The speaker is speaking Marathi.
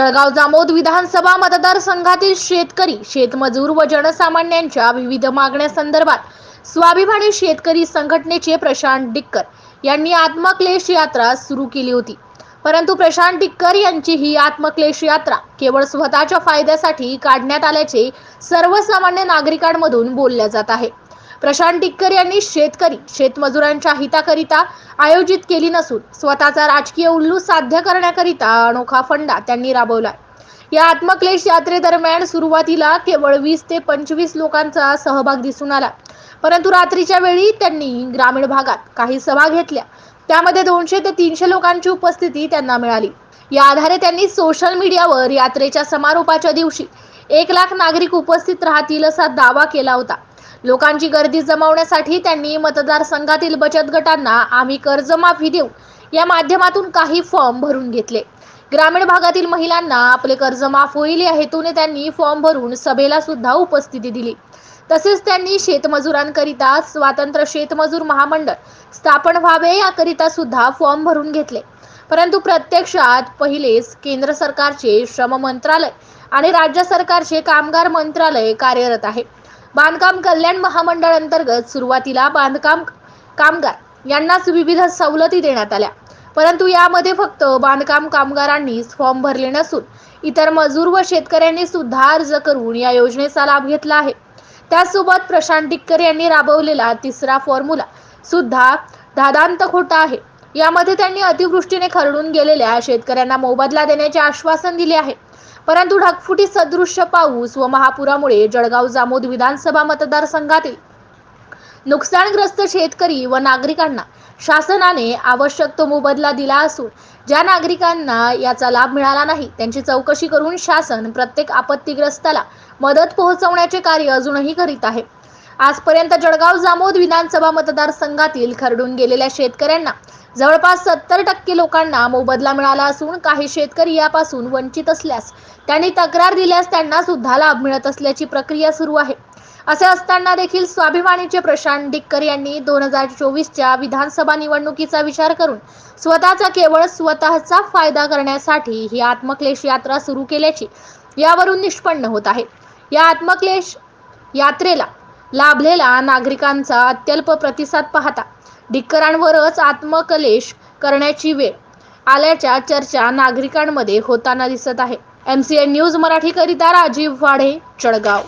जळगाव जामोद विधानसभा मतदारसंघातील शेतकरी शेतमजूर व जनसामान्यांच्या विविध मागण्यासंदर्भात स्वाभिमानी शेतकरी संघटनेचे प्रशांत डिक्कर यांनी आत्मक्लेश यात्रा सुरू केली होती. परंतु प्रशांत डिक्कर यांची ही आत्मक्लेश यात्रा केवळ स्वतःच्या फायद्यासाठी काढण्यात आल्याचे सर्वसामान्य नागरिकांमधून बोलल्या जात आहे. प्रशांत टिक्कर यांनी शेतकरी शेतमजुरांच्या हिताकरिता आयोजित केली नसून स्वतःचा राजकीय उल्लू साध्य करण्याकरिता अनोखा फंडा त्यांनी राबवला या आत्मक्लेश यात्रेदरम्यान सुरुवातीला केवळ वीस ते पंचवीस लोकांचा सहभाग दिसून आला. परंतु रात्रीच्या वेळी त्यांनी ग्रामीण भागात काही सभा घेतल्या. त्यामध्ये दोनशे ते तीनशे लोकांची उपस्थिती त्यांना मिळाली. या आधारे त्यांनी सोशल मीडियावर यात्रेच्या समारोपाच्या दिवशी एक लाख नागरिक उपस्थित राहतील असा दावा केला होता. लोकांची गर्दी जमवण्यासाठी त्यांनी मतदारसंघातील बचत गटांना आम्ही कर्जमाफी देऊ. या माध्यमातून काही फॉर्म भरून घेतले. ग्रामीण भागातील महिलांना आपले कर्ज माफ होईल या हेतूने त्यांनी फॉर्म भरून सभेला सुद्धा उपस्थिती दिली. तसेच त्यांनी शेतमजुरांकरिता स्वातंत्र्य शेतमजूर महामंडळ स्थापन व्हावे याकरिता सुद्धा फॉर्म भरून घेतले. परंतु प्रत्यक्षात पहिलेच केंद्र सरकारचे श्रम मंत्रालय आणि राज्य सरकारचे कामगार मंत्रालय कार्यरत आहे. बांधकाम कल्याण महामंडळ अंतर्गत सुरुवातीला बांधकाम कामगार यांनाच विविध सवलती देण्यात आल्या. परंतु यामध्ये फक्त बांधकाम कामगारांनीच फॉर्म भरले नसून इतर मजूर व शेतकऱ्यांनी सुद्धा अर्ज करून या योजनेचा लाभ घेतला आहे. त्यासोबत प्रशांत डिक्कर यांनी राबवलेला तिसरा फॉर्म्युला सुद्धा दादांत खोटा आहे. यामध्ये त्यांनी अतिवृष्टीने खरडून गेलेल्या शेतकऱ्यांना मोबदला देण्याचे आश्वासन दिले आहे. परंतु ढगफुटी सदृश्य पाऊस व महापुरामुळे जळगाव जामोद विधानसभा मतदारसंघातील नुकसानग्रस्त शेतकरी व नागरिकांना शासनाने आवश्यक तो मोबदला दिला असून ज्या नागरिकांना याचा लाभ मिळाला नाही त्यांची चौकशी करून शासन प्रत्येक आपत्तीग्रस्ताला मदत पोहोचवण्याचे कार्य अजूनही करीत आहे. आजपर्यंत जळगाव जामोद विधानसभा मतदारसंघातील खरडून गेलेल्या शेतकऱ्यांना जवळपास सत्तर टक्के लोकांना मोबदला मिळाला असून काही शेतकरी यापासून वंचित असल्यास त्यांनी तक्रार दिल्यास त्यांना सुद्धा लाभ मिळत असल्याची प्रक्रिया सुरू आहे. असे असताना देखील स्वाभिमानीचे प्रशांत डिक्कर यांनी दोन हजार चोवीसच्या विधानसभा निवडणुकीचा विचार करून स्वतःचा केवळ स्वतःचा फायदा करण्यासाठी ही आत्मक्लेश यात्रा सुरू केल्याची यावरून निष्पन्न होत आहे. या आत्मक्लेश यात्रेला लाभलेला नागरिकांचा अत्यल्प प्रतिसाद पाहता डिक्करांवरच आत्मकलेश करण्याची वेळ आल्याच्या चर्चा नागरिकांमध्ये होताना दिसत आहे. एम सी एन न्यूज मराठीकरिता राजीव वाढे जळगाव.